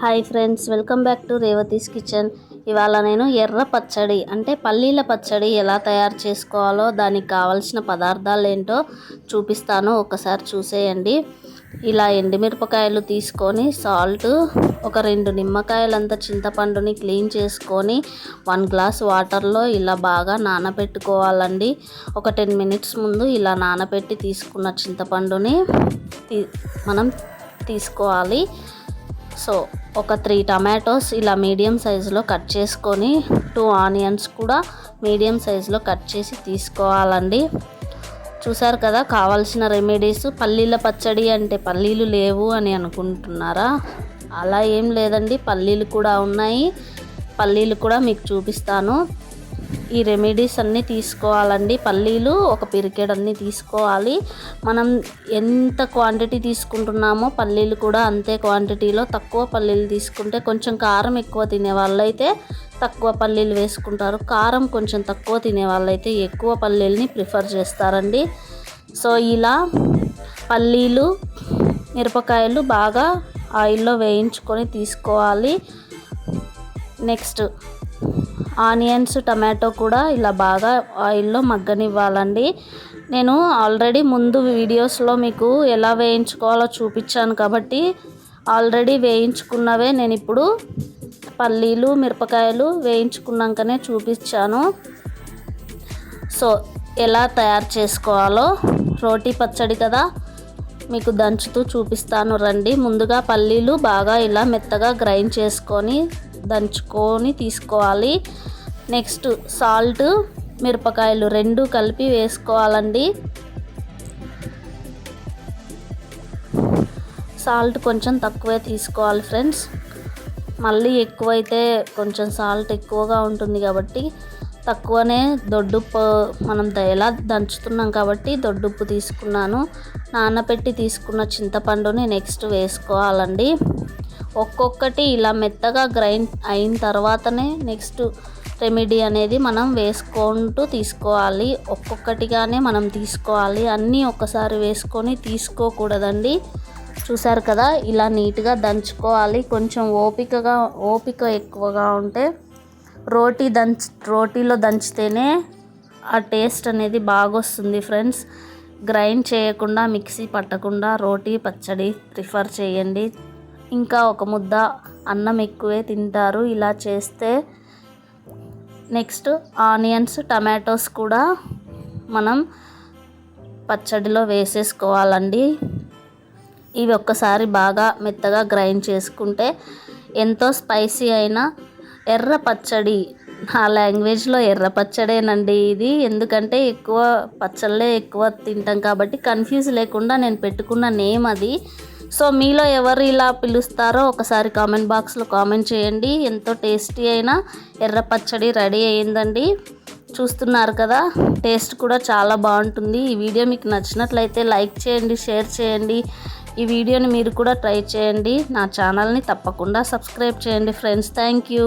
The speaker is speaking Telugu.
Hi friends welcome back to Revathi's kitchen. ఇవాళ నేను ఎర్ర పచ్చడి అంటే పల్లీల పచ్చడి ఎలా తయారు చేసుకోవాలో దానికి కావాల్సిన పదార్థాలు ఏంటో చూపిస్తాను. ఒకసారి చూసేయండి. ఇలా ఎండుమిరపకాయలు తీసుకొని సాల్ట్ ఒక రెండు నిమ్మకాయలంత చింతపండుని క్లీన్ చేసుకొని వన్ గ్లాస్ వాటర్లో ఇలా బాగా నానబెట్టుకోవాలండి. ఒక టెన్ మినిట్స్ ముందు ఇలా నానబెట్టి తీసుకున్న చింతపండుని మనం తీసుకోవాలి. సో ఒక త్రీ టమాటోస్ ఇలా మీడియం సైజులో కట్ చేసుకొని టూ ఆనియన్స్ కూడా మీడియం సైజులో కట్ చేసి తీసుకోవాలండి. చూసారు కదా కావాల్సిన రెమెడీస్. పల్లీల పచ్చడి అంటే పల్లీలు లేవు అని అనుకుంటున్నారా? అలా ఏం లేదండి పల్లీలు కూడా ఉన్నాయి. పల్లీలు కూడా మీకు చూపిస్తాను. ఈ రెమెడీస్ అన్నీ తీసుకోవాలండి. పల్లీలు ఒక పిరికెడన్ని తీసుకోవాలి. మనం ఎంత క్వాంటిటీ తీసుకుంటున్నామో పల్లీలు కూడా అంతే క్వాంటిటీలో తక్కువ పల్లీలు తీసుకుంటే కొంచెం కారం ఎక్కువ తినే వాళ్ళైతే తక్కువ పల్లీలు వేసుకుంటారు. కారం కొంచెం తక్కువ తినే వాళ్ళైతే ఎక్కువ పల్లీలని ప్రిఫర్ చేస్తారండి. సో ఇలా పల్లీలు మిరపకాయలు బాగా ఆయిల్లో వేయించుకొని తీసుకోవాలి. నెక్స్ట్ ఆనియన్స్ టమాటో కూడా ఇలా బాగా ఆయిల్లో మగ్గనివ్వాలండి. నేను ఆల్రెడీ ముందు వీడియోస్లో మీకు ఎలా వేయించుకోవాలో చూపించాను కాబట్టి ఆల్రెడీ వేయించుకున్నవే నేను ఇప్పుడు పల్లీలు మిరపకాయలు వేయించుకున్నాకనే చూపించాను. సో ఎలా తయారు చేసుకోవాలో రోటీ పచ్చడి కదా మీకు దంచుతూ చూపిస్తాను రండి. ముందుగా పల్లీలు బాగా ఇలా మెత్తగా గ్రైండ్ చేసుకొని దంచుకొని తీసుకోవాలి. నెక్స్ట్ సాల్ట్ మిరపకాయలు రెండు కలిపి వేసుకోవాలండి. సాల్ట్ కొంచెం తక్కువే తీసుకోవాలి ఫ్రెండ్స్. మళ్ళీ ఎక్కువైతే కొంచెం సాల్ట్ ఎక్కువగా ఉంటుంది కాబట్టి తక్కువనే దొడ్డుప్పు మనం ఎలా దంచుతున్నాం కాబట్టి దొడ్డుప్పు తీసుకున్నాను. నానబెట్టి తీసుకున్న చింతపండుని నెక్స్ట్ వేసుకోవాలండి. ఒక్కొక్కటి ఇలా మెత్తగా గ్రైండ్ అయిన తర్వాతనే నెక్స్ట్ రెమెడీ అనేది మనం వేసుకుంటూ తీసుకోవాలి. ఒక్కొక్కటిగానే మనం తీసుకోవాలి. అన్నీ ఒక్కసారి వేసుకొని తీసుకోకూడదండి. చూసారు కదా ఇలా నీట్గా దంచుకోవాలి. కొంచెం ఓపికగా ఓపిక ఎక్కువగా ఉంటే రోటీ దంచ్ రోటీలో దంచితేనే ఆ టేస్ట్ అనేది బాగొస్తుంది ఫ్రెండ్స్. గ్రైండ్ చేయకుండా మిక్సీ పట్టకుండా రోటీ పచ్చడి ప్రిఫర్ చేయండి. ఇంకా ఒక ముద్ద అన్నం ఎక్కువే తింటారు. ఇలా చేస్తే నెక్స్ట్ ఆనియన్స్ టమాటోస్ కూడా మనం పచ్చడిలో వేసేసుకోవాలండి. ఇవి ఒక్కసారి బాగా మెత్తగా గ్రైండ్ చేసుకుంటే ఎంతో స్పైసీ అయిన ఎర్ర పచ్చడి. నా లాంగ్వేజ్లో ఎర్ర పచ్చడేనండి ఇది. ఎందుకంటే ఎక్కువ పచ్చళ్ళే ఎక్కువ తింటాం కాబట్టి కన్ఫ్యూజ్ లేకుండా నేను పెట్టుకున్న నేమ్ అది. సో మీలో ఎవరు ఇలా పిలుస్తారో ఒకసారి కామెంట్ బాక్స్లో కామెంట్ చేయండి. ఎంతో టేస్టీ అయిన ఎర్ర పచ్చడి రెడీ అయ్యిందండి. చూస్తున్నారు కదా టేస్ట్ కూడా చాలా బాగుంటుంది. ఈ వీడియో మీకు నచ్చినట్లయితే లైక్ చేయండి షేర్ చేయండి. ఈ వీడియోని మీరు కూడా ట్రై చేయండి. నా ఛానల్ని తప్పకుండా సబ్స్క్రైబ్ చేయండి ఫ్రెండ్స్. Thank you.